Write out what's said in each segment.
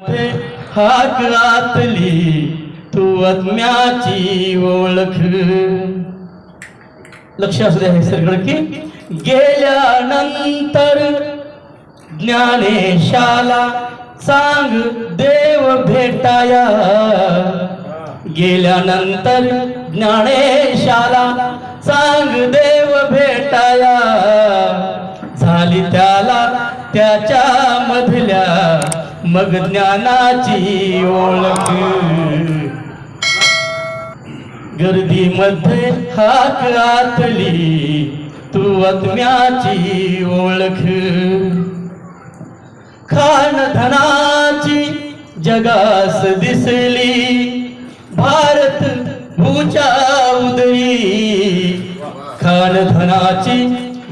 मध्ये हाक तू आत्म्याची ओळख. लक्ष असू द्या हे सगळं की गेल्यानंतर ज्ञानेशाला सांग देव भेटाया. गेल्यानंतर ज्ञानेशाला सांग देव भेटाया. झाली त्याला त्याच्या मधल्या मग ज्ञानाची ओळख. गर्दीमध्ये हाक आतली तू आत्म्याची ओळख. खान धनाची जगास दिसली भारत भूच्या उदरी. खान धनाची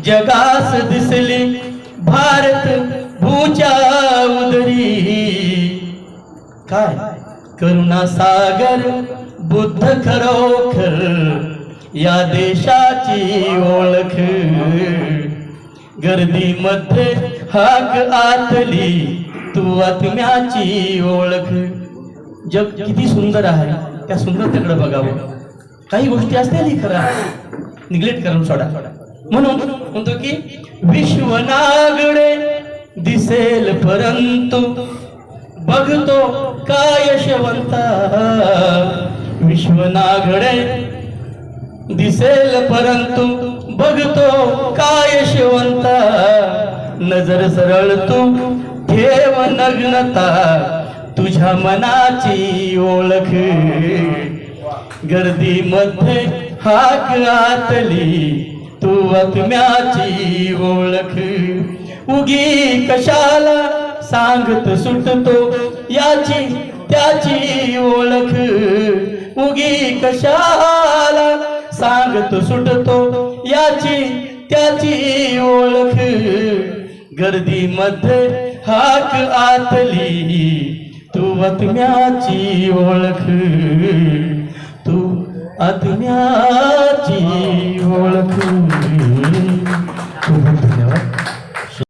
जगास दिसली भारत भूच्या उदरी. काय? करुणा सागर बुद्ध खरोखर या देशाची ओळख. गर्दीमध्ये हाक आतली तू आत्म्याची ओळख. जग किती सुंदर आहे. त्या सुंदरतेकडे बघावं. काही गोष्टी असतील खरं. निग्लेक्ट करून सोडा. म्हणून म्हणतो की विश्व नागडे दिसेल परंतु बघतो काय यशवंता विश्वनागडे दिसेल परंतु बघतो काय यशवंता नजर सरळ तू ठेव नग्नता तुझ्या मनाची ओळख गर्दीमध्ये हाक आतली तू आत्म्याची ओळख उगी कशाला सांगत सुटतो? याची त्याची ओळख उगी कशाला सांगत सुटतो? याची त्याची ओळख गर्दीमध्ये हाक आतली तू आत्म्याची ओळख. तू आत्म्याची ओळख.